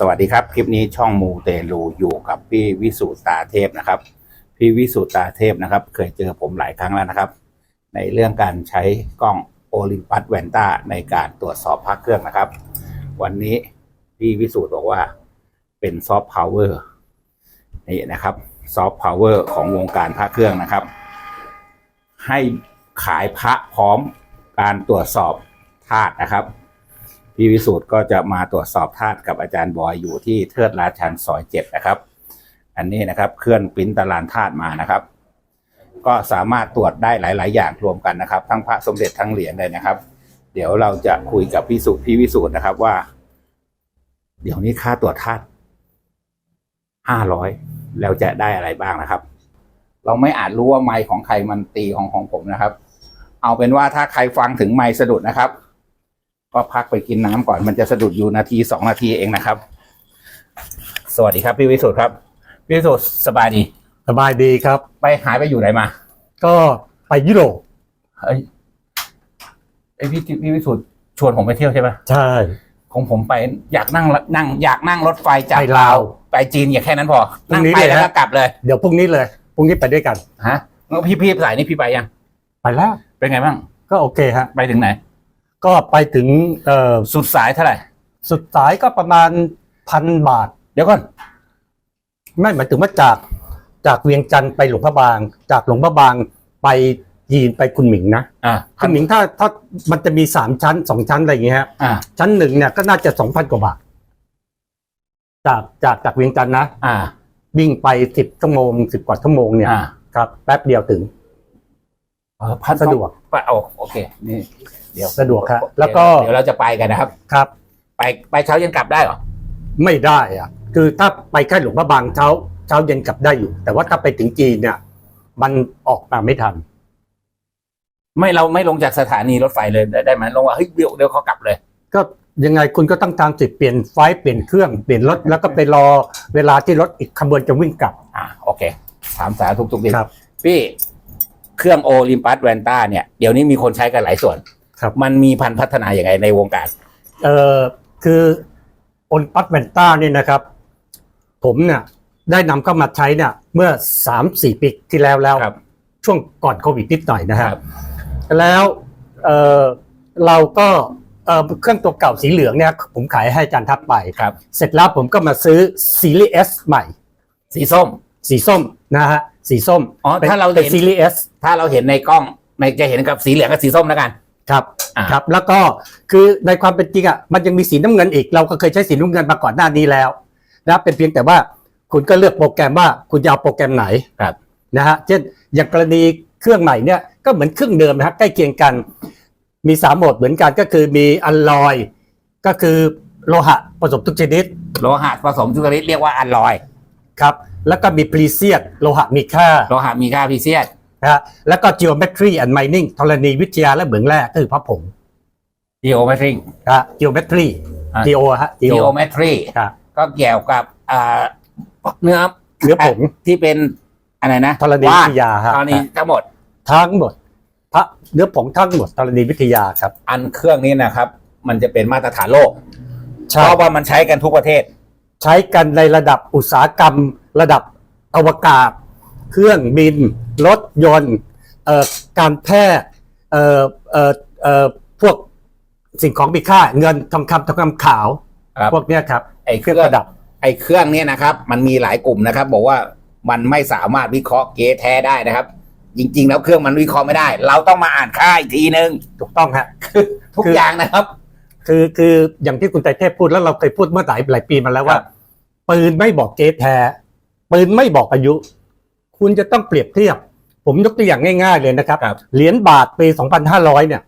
สวัสดีครับ คลิปนี้ช่องมูเตลูอยู่กับพี่วิสุตาเทพนะครับ พี่วิสุตาเทพนะครับ เคยเจอผมหลายครั้งแล้วนะครับ ในเรื่องการใช้กล้องโอลิมปัสแวนต้าในการตรวจสอบพระเครื่องนะครับ วันนี้พี่วิสุตบอกว่าเป็นซอฟต์พาวเวอร์นี่นะครับซอฟต์พาวเวอร์ของวงการพระเครื่องนะครับ ให้ขายพระพร้อมการตรวจสอบธาตุนะครับ พี่วิสูตรก็จะมาตรวจสอบธาตุกับอาจารย์บอยอยู่ที่เทิดราชันซอยเจ็ดนะครับ อันนี้นะครับเคลื่อนปิ้นตารางธาตุมานะครับ ก็สามารถตรวจได้หลาย ๆ อย่างรวมกันนะครับ ทั้งพระสมเด็จทั้งเหรียญเลยนะครับ เดี๋ยวเราจะคุยกับพี่สุพี่วิสูตรนะครับว่า เดี๋ยวนี้ค่าตรวจธาตุห้าร้อยแล้วจะได้อะไรบ้างนะครับ เราไม่อาจรู้ว่าไมค์ของใครมันตีของของผมนะครับ เอาเป็นว่าถ้าใครฟังถึงไมค์สะดุดนะครับ ก็พักไปกินน้ำก่อนมันจะสะดุดอยู่นาทีสองนาทีเองนะครับ สวัสดีครับพี่วิสุทธ์ครับ พี่วิสุทธ์สบายดี สบายดีครับ ไปหายไปอยู่ไหนมา ก็ไปยุโรปเฮ้ยไอยพี่พี่วิสุทธ์ชวนผมไปเที่ยวใช่ไหมใช่ของผมไปอยากนั่งนั่งอยากนั่งรถไฟจากไปลาว ไปจีนอย่าแค่นั้นพอพรุ่นั่งงนี้ไปเลยแล้วฮะก็กลับเลย เดี๋ยวพรุ่งนี้เลยพรุ่งนี้ไปด้วยกันฮะแล้วพี่พี่สายนี้พี่ไปยัง ไปแล้ว เป็นไงบ้าง ก็โอเคฮะ ไปถึงไหน ก็ไปถึงเอ่อสุดสายเท่าไหร่ สุดสายก็ประมาณพันบาท เดี๋ยวก่อน ไม่หมายถึงว่าจากจากเวียงจันทร์ไปหลวงพระบาง จากหลวงพระบางไปยีนไปคุณหมิงนะอ่าคุณหมิงถ้าถ้ามันจะมีสามชั้นสองชั้นอะไรอย่างเงี้ยฮะอ่า ชั้นหนึ่งเนี่ยก็น่าจะสองพันกว่าบาท จากจากจากเวียงจันทร์นะอ่า วิ่งไปสิบชั่วโมงสิบกว่าชั่วโมงเนี่ยอ่า ครับแป๊บเดียวถึง เออพันสะดวกไปเอาโอเค นี่เดี๋ยวสะดวกครับแล้วก็เดี๋ยวเราจะไปกันนะครับ ครับ ไปไปเช้าเย็นกลับได้เหรอไม่ได้อะคือถ้าไปแค่หลวงพระบางเช้าเช้าเย็นกลับได้อยู่ แต่ว่าถ้าไปถึงจีนเนี่ย มันออกมาไม่ทัน ไม่เราไม่ลงจากสถานีรถไฟเลยได้ได้ไหมลงว่าเฮ้ยเดี๋ยวเดี๋ยวเขากลับเลย ก็ยังไงคุณก็ต้องตามสิทธิ์เปลี่ยนไฟล์เปลี่ยนเครื่องเปลี่ยนรถแล้วก็ไปรอเวลาที่รถอีกขบวนจะวิ่งกลับ อ่าโอเคถามสาทุกทุกดีครับ พี่ เครื่องโอลิมปัสแวนต้าเนี่ยเดี๋ยวนี้มีคนใช้กันหลายส่วน ครับ มันมีพันธุ์พัฒนาอย่างไงในวงการ เอ่อคือโอนปัตเวนต้านี่นะครับ ผมเนี่ยได้นำเข้ามาใช้เนี่ยเมื่อสามสี่ปีที่แล้วแล้ว ครับ ช่วงก่อนโควิดนิดหน่อยนะคครัรับบแล้วเออเราก็เออเครื่องตัวเก่าสีเหลืองเนี่ยผมขายให้อาจารย์ทับไป ครับ เสร็จแล้วผมก็มาซื้อซีรีส์ S ใหม่ สีส้ม สีส้มนะฮะ สีส้มอ๋อป็นถ้าเราเป็นเห็นซีรีส์ S ถ้าเราเห็นในกล้องไม่จะเห็นกับสีเหลืองกับสีส้มแล้วกัน ครับอ่าครับ แล้วก็คือในความเป็นจริงอะมันยังมีสีน้ำเงินอีก เราก็เคยใช้สีน้ำเงินมาก่อนหน้านี้แล้วนะเป็นเพียงแต่ว่าคุณก็เลือกโปรแกรมว่าคุณจะเอาโปรแกรมไหนครับนะฮะเช่นอย่างกรณีเครื่องใหม่เนี่ยก็เหมือนเครื่องเดิมนะฮะใกล้เคียงกัน มีสามโหมดเหมือนกันก็คือมีอัลลอยก็คือโลหะผสมทุกชนิด โลหะผสมทุกชนิดเรียกว่าอัลลอยครับ แล้วก็มีพรีเซียดโลหะมีค่าโลหะมีค่าพิเศษนะฮะแล้วก็ geometry and mining ธรณีวิทยาและเหมืองแร่ก็คือพระผง geometry นะฮะ geometry อ่า geo ฮะ geo geometry ครับก็เกี่ยวกับอ่าเนื้อเนื้อผง ที่เป็นอะไรนะธรณีวิทยาฮะธรณีทั้งหมด ทั้งหมดพระเนื้อผงทั้งหมดธรณีวิทยาครับอันเครื่องนี้นะครับ มันจะเป็นมาตรฐานโลกใช่เพราะว่ามันใช้กันทุกประเทศ ใช้กันในระดับอุตสาหกรรม ระดับอวกาศ เครื่องบิน รถยนต์เอ่อการแพทย์เอ่อเอ่อเอ่อพวกสิ่งของมีค่าเงินทองคำทองคำขาวครับพวกเนี้ยครับไอ้เคเครื่รื่อองงประดับ ไอ้เครื่องเนี้นะครับ มันมีหลายกลุ่มนะครับ บอกว่ามันไม่สามารถวิเคราะห์เกแท้ได้นะครับ จริง ๆ แล้วเครื่องมันวิเคราะห์ไม่ได้ เราต้องมาอ่านค่าอีกทีนึงถูกต้องฮะทุกคือออย่างนะครับ คือคืออย่างที่คุณไตรเทพพูดแล้วเราเคยพูดเมื่อหลายหลายปีมาแล้วว่าครับปืนไม่บอกเกตแท้ปืนไม่บอกอายุ คุณจะต้องเปรียบเทียบ ผมยกตัวอย่างง่ายๆเลยนะครับครับ เหรียญบาทปี2,500เนี่ย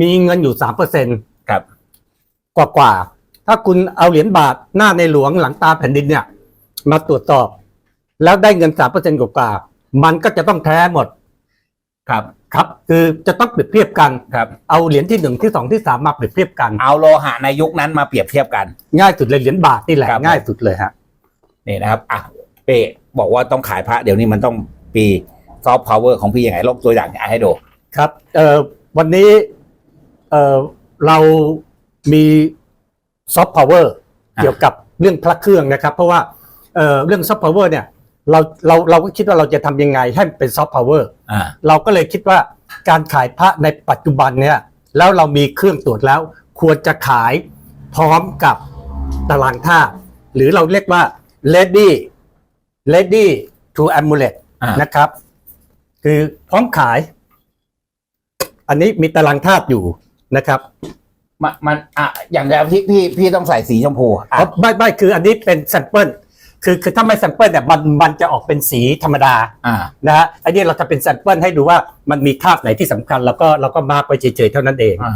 มีเงินอยู่3เปอร์เซ็นครับกว่ากว่าๆ ถ้าคุณเอาเหรียญบาทหน้าในหลวงหลังตาแผ่นดินเนี่ย มาตรวจสอบ แล้วได้เงิน3เปอร์เซ็นกว่าๆมันก็จะต้องแท้หมด ครับ ครับคือจะต้องเปรียบเทียบกันครับ เอาเหรียญที่หนึ่งที่สองที่สามมาเปรียบเทียบกัน เอาโลหะในยุคนั้นมาเปรียบเทียบกัน ง่ายสุดเลยเหรียญบาทนี่แหละครับ ง่ายสุดเลยฮะนี่นะครับอะเป้บอกว่าต้องขายพระเดี๋ยวนี้มันต้องปีซอฟต์พาวเวอร์ของพี่ยังไงลบตัวอย่างให้ดูครับเอ่อวันนี้เอ่อเรามีซอฟต์พาวเวอร์อะเกี่ยวกับเรื่องพระเครื่องนะครับ เพราะว่าเอ่อเรื่องซอฟต์พาวเวอร์เนี่ย เราเราเราก็คิดว่าเราจะทำยังไงให้มันเป็นซอฟต์พาวเวอร์อ่าเราก็เลยคิดว่าการขายพระในปัจจุบันเนี่ยแล้วเรามีเครื่องตรวจแล้ว ควรจะขายพร้อมกับตารางธาตุหรือเราเรียกว่า ready ready to amulet อ่านนะครับ คือพร้อมขาย อันนี้มีตารางธาตุอยู่นะครับมันมันอะอย่างเดียวที่พี่พี่ต้องใส่สีชมพูอะอ๋อไม่ไม่คืออันนี้เป็นแซมเปิล คือคือถ้าไม่แซมเปิลเนี่ยมันมันจะออกเป็นสีธรรมดาอ่า นะฮะอันนี้เราจะเป็นแซมเปิลให้ดูว่ามันมีธาตุไหนที่สำคัญ แล้วก็เราก็มาร์กไว้เฉยๆเท่านั้นเองอ่า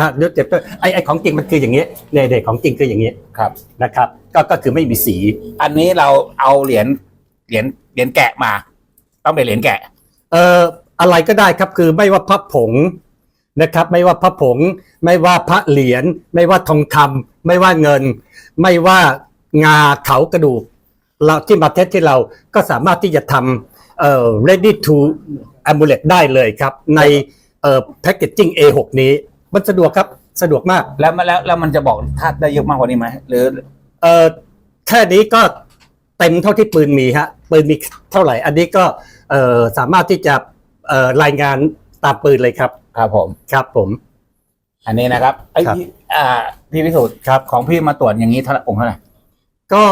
ฮะเดี๋ยวเดี๋ยวไอไอของจริงมันคืออย่างนี้เนี่ยเด็กของจริงคืออย่างนี้ครับ นะครับ ก็ก็คือไม่มีสี อันนี้เราเอาเหรียญเหรียญเหรียญแกะมา ต้องเป็นเหรียญแกะ เอ่ออะไรก็ได้ครับคือไม่ว่าพระผงนะครับ ไม่ว่าพระผง ไม่ว่าพระเหรียญไม่ว่าทองคำไม่ว่าเงิน ไม่ว่า งาเขากระดูก เราที่มาเทสที่เราก็สามารถที่จะทำเอ่อ ready to amulet ได้เลยครับ ในเอ่อ packaging A6 นี้ มันสะดวกครับสะดวกมาก แล้วมันแล้วแล้วมันจะบอกธาตุได้เยอะมากกว่านี้ไหมหรือเอ่อแค่นี้ก็เต็มเท่าที่ปืนมีฮะปืนมีเท่าไหร่ อันนี้ก็เอ่อสามารถที่จะเอ่อรายงานตามปืนเลยครับ ครับผม ครับผม อันนี้นะครับไอ้ครับพี่อ่าพี่พิสูจน์ครับของพี่มาตรวจอย่างนี้เท่าไหร่องค์เท่าไหร่ ก็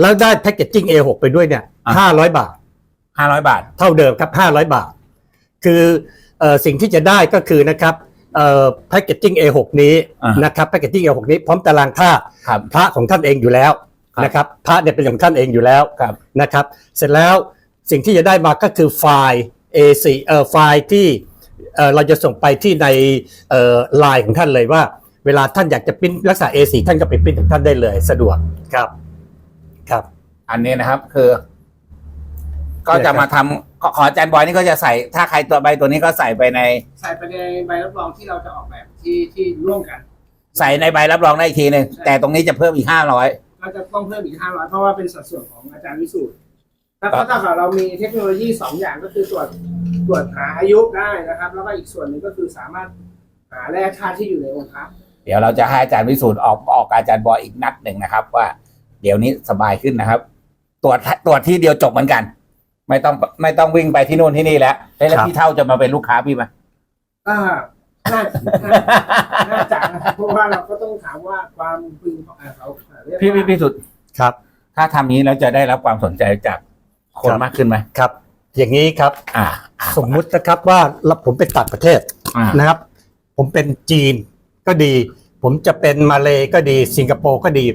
แล้วได้แพ็กเกจจิ้ง A6 ไปด้วยเนี่ยอะ ห้าร้อยบาท ห้าร้อยบาท เท่าเดิมครับห้าร้อยบาท คือเอ่อสิ่งที่จะได้ก็คือนะครับเอ่อแพ็กเกจจิ้ง A6 นี้อ่านะครับแพ็กเกจจิ้ง A6 นี้พร้อมตารางธาตุครับ พระของท่านเองอยู่แล้วครับนะครับพระเนี่ยเป็นของท่านเองอยู่แล้วครับ นะครับ เสร็จแล้วสิ่งที่จะได้มาก็คือไฟล์ A4 เอ่อไฟล์ที่เอ่อเราจะส่งไปที่ในเอ่อไลน์ของท่านเลยว่า เวลาท่านอยากจะปริ้นลักษณะ A4 ท่านก็ไปปริ้นของท่านได้เลย สะดวกครับ ครับ อันนี้นะครับ คือ ก็จะมาทำขอขออาจารย์บอยนี่ก็จะใส่ ถ้าใครตัวใบตัวนี้ก็ใส่ไปใน ใส่ไปในใบรับรองที่เราจะออกแบบที่ที่ร่วมกัน ใส่ในใบรับรองได้อีกทีหนึ่งใช่แต่ตรงนี้จะเพิ่มอีกห้าร้อย ก็จะต้องเพิ่มอีก500เพราะว่าเป็นสัดส่วนของอาจารย์วิสูตรถ้าครับถ้ากับเรามีเทคโนโลยี2อย่างก็คือตรวจตรวจหาอายุได้นะครับ แล้วก็อีกส่วนหนึ่งก็คือสามารถหาแร่ธาตุที่อยู่ในองค์พระ เดี๋ยวเราจะให้อาจารย์วิสูตรออกออกกับอาจารย์บอยอีกนัดหนึ่งนะครับ ว่าเดี๋ยวนี้สบายขึ้นนะครับ ตรวจตรวจที่เดียวจบเหมือนกัน ไม่ต้องไม่ต้องวิ่งไปที่นู่นที่นี่แล้วเฮ้ยแล้วครับพี่เท่าจะมาเป็นลูกค้าพี่ไหมอ่าน่าน่าน่าจะนะครับเพราะว่าเราก็ต้องถามว่าความพึงของอ่าเขาเรียกว่าพี่พี่พี่สุดครับ ถ้าทำนี้แล้วจะได้รับความสนใจจากคนครับมากขึ้นไหมครับ อย่างนี้ครับ อ่าอ่าสมมุตินะครับว่าเราผมเป็นต่างประเทศอ่านะครับ ผมเป็นจีน ก็ดี ผมจะเป็นมาเลก็ดีสิงคโปร์ก็ดี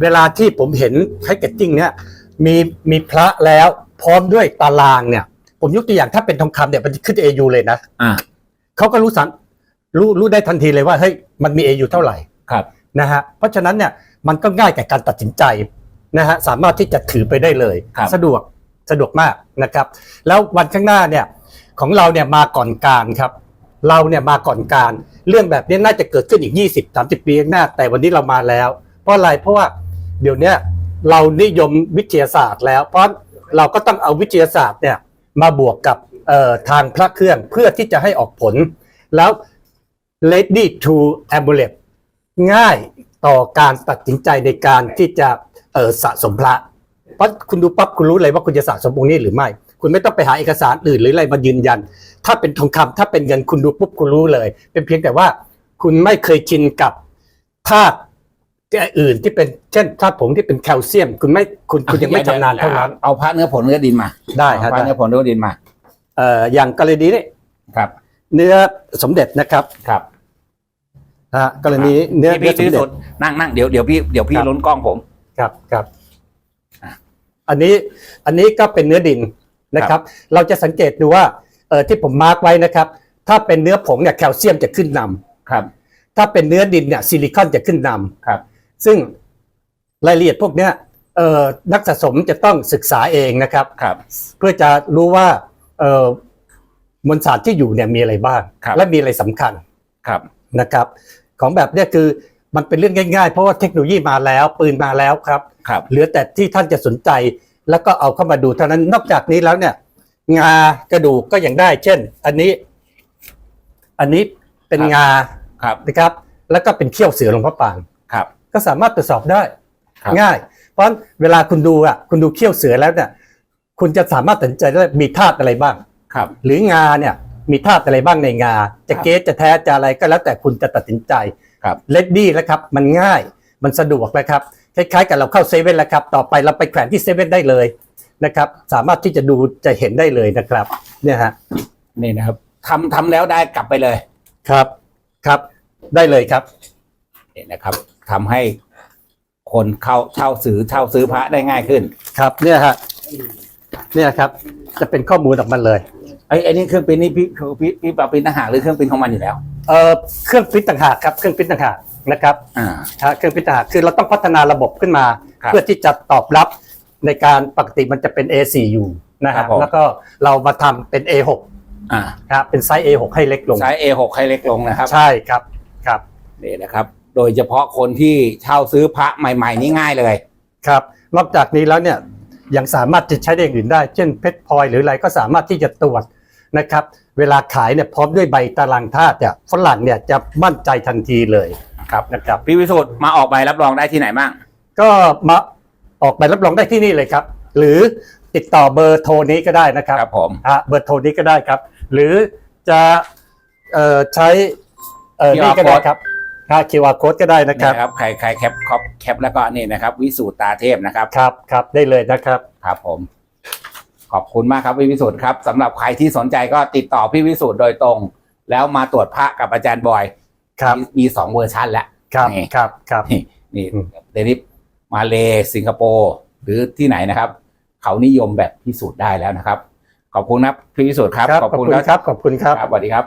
เวลาที่ผมเห็นแพ็กเกจจิ้งเนี่ยมีมีพระแล้วพร้อมด้วยตารางเนี่ย ผมยกตัวอย่างถ้าเป็นทองคำเนี่ยมันจะขึ้น AU เลยนะอ่าเขาก็รู้สันรู้รู้ได้ทันทีเลยว่าเฮ้ยมันมี AU เท่าไหร่ครับนะฮะเพราะฉะนั้นเนี่ยมันก็ง่ายแก่การตัดสินใจนะฮะสามารถที่จะถือไปได้เลยครับสะดวกสะดวกมากนะครับ แล้ววันข้างหน้าเนี่ยของเราเนี่ยมาก่อนการครับ เราเนี่ยมาก่อนการ เรื่องแบบนี้น่าจะเกิดขึ้นอีก 20 30 ปีข้างหน้า แต่วันนี้เรามาแล้ว เพราะอะไรเพราะว่าเดี๋ยวนี้เรานิยมวิทยาศาสตร์แล้ว เพราะเราก็ต้องเอาวิทยาศาสตร์เนี่ยมาบวกกับทางพระเครื่องเพื่อที่จะให้ออกผล แล้ว ready to amulet ง่ายต่อการตัดสินใจในการที่จะสะสมพระ เพราะคุณดูปั๊บคุณรู้เลยว่าคุณจะสะสมองค์นี้หรือไม่ คุณไม่ต้องไปหาเอกสารอื่นหรืออะไรมายืนยัน ถ้าเป็นทองคำถ้าเป็นเงินคุณดูปุ๊บคุณรู้เลย เป็นเพียงแต่ว่าคุณไม่เคยชินกับธาตุอื่นที่เป็นเช่นธาตุผงที่เป็นแคลเซียม คุณไม่คุณคุณยังไม่ชำนาญเท่านั้นเอาพระเนื้อผลเนื้อดินมา ได้เอาฮะพระได้เนื้อผลเนื้อดินมาเอ่ออย่างกรณีนี้ครับ เนื้อสมเด็จนะครับครับฮะกรณีเนื้อพี่เนื้อพี่สมเด็พิสุจทธิ์นั่งนั่งเดี๋ยวเดี๋ยวพี่เดี๋ยวพี่ครับล้นกล้องผม ครับครับอะอันนี้อันนี้ก็เป็นเนื้อดิน นะครับ เราจะสังเกตดูว่าเออที่ผมมาร์กไว้นะครับ ถ้าเป็นเนื้อผงเนี่ยแคลเซียมจะขึ้นนำครับ ถ้าเป็นเนื้อดินเนี่ยซิลิคอนจะขึ้นนำครับ ซึ่งรายละเอียดพวกเนี้ยเอ่อนักสะสมจะต้องศึกษาเองนะครับครับ เพื่อจะรู้ว่าเอ่อมวลสารที่อยู่เนี่ยมีอะไรบ้างครับและมีอะไรสำคัญครับนะครับ ของแบบเนี้ยคือมันเป็นเรื่องง่ายๆ เพราะว่าเทคโนโลยีมาแล้วปืนมาแล้วครับครับเหลือแต่ที่ท่านจะสนใจ แล้วก็เอาเข้ามาดูเท่านั้นนอกจากนี้แล้วเนี่ย งากระดูกก็อย่างได้ เช่น อันนี้ อันนี้เป็นครับงาครับนะครับ แล้วก็เป็นเขี้ยวเสือหลวงพ่อปางครับ ก็สามารถตรวจสอบได้ครับง่าย เพราะเวลาคุณดูอะ คุณดูเขี้ยวเสือแล้วเนี่ย คุณจะสามารถตัดสินใจได้มีธาตุอะไรบ้างครับ หรืองาเนี่ยมีธาตุอะไรบ้างในงา จะครับเกสจะแท้จะอะไรก็แล้วแต่คุณจะตัดสินใจครับเลดดี้แล้วครับ มันง่ายมันสะดวกนะครับ คล้ายๆกับเราเข้าเซเว่นแล้วครับ ต่อไปเราไปแขวนที่เซเว่นได้เลยนะครับ สามารถที่จะดูจะเห็นได้เลยนะครับ เนี่ยฮะนี่นะครับทำทำแล้วได้กลับไปเลยครับครับ ได้เลยครับนี่นะครับทำให้คนเข้าเช่าซื้อเช่าซื้อพระได้ง่ายขึ้น ครับ เนี่ยฮะเนี่ยครับ จะเป็นข้อมูลออกมาเลยไอ้ไอ้นี่เครื่องปริ้นนี่พี่พี่พี่ปาปริ้นต่างหากหรือเครื่องปริ้นของมันอยู่แล้ว เอ่อเครื่องปริ้นต่างหากครับเครื่องปริ้นต่างหาก นะครับอ่าฮะเครื่องปริ้นต่างหากคือเราต้องพัฒนาระบบขึ้นมา ครับเพื่อที่จะตอบรับในการปกติมันจะเป็น A4 อยู่นะครัฮะบผม แล้วก็เรามาทำเป็น A6 อ่าครับเป็นไซส์ A6 ให้เล็กลงไซส์ A6 ให้เล็กลงนะครับใช่ครับครับนี่นะครับ โดยเฉพาะคนที่เช่าซื้อพระใหม่ ๆ นี่ง่ายเลย ครับนอกจากนี้แล้วเนี่ยยังสามารถจะใช้ได้อย่างอื่นได้ เช่นเพชรพลอยหรืออะไรก็สามารถที่จะตรวจนะครับ เวลาขายเนี่ยพร้อมด้วยใบตารางธาตุเนี่ยฝรั่งเนี่ยจะมั่นใจทันทีเลย ครับนะครับ พี่วิสุทธ์มาออกใบรับรองได้ที่ไหนบ้าง ก็มาออกใบรับรองได้ที่นี่เลยครับ หรือติดต่อเบอร์โทรนี้ก็ได้นะครับครับผมอะเบอร์โทรนี้ก็ได้ครับ หรือจะเอ่อใช้เอ่อ QR นี่ก็ได้ครับค่า QR code ก็ได้นะคนี่รับนะครับ ใครใครแคปคอปแคปแล้วก็นี่นะครับ วิสูตรตาเทพนะครับ ครับครับได้เลยนะครับ ครับผม ขอบคุณมากครับพี่วิสุทธ์ครับสำหรับใครที่สนใจก็ติดต่อพี่วิสุทธ์โดยตรง แล้วมาตรวจพระกับอาจารย์บอย ครับมีมีสองเวอร์ชันแล้วครับนี่ครับครับ นี่นี่อืม เดนิสมาเลสิงคโปร์หรือที่ไหนนะครับ เขานิยมแบบพิสูจน์ได้แล้วนะครับ ขอบคุณครับพี่พิสูจน์ครับครับ ขอบคุณครับ ขอบคุณครับครับสวัสดีครับ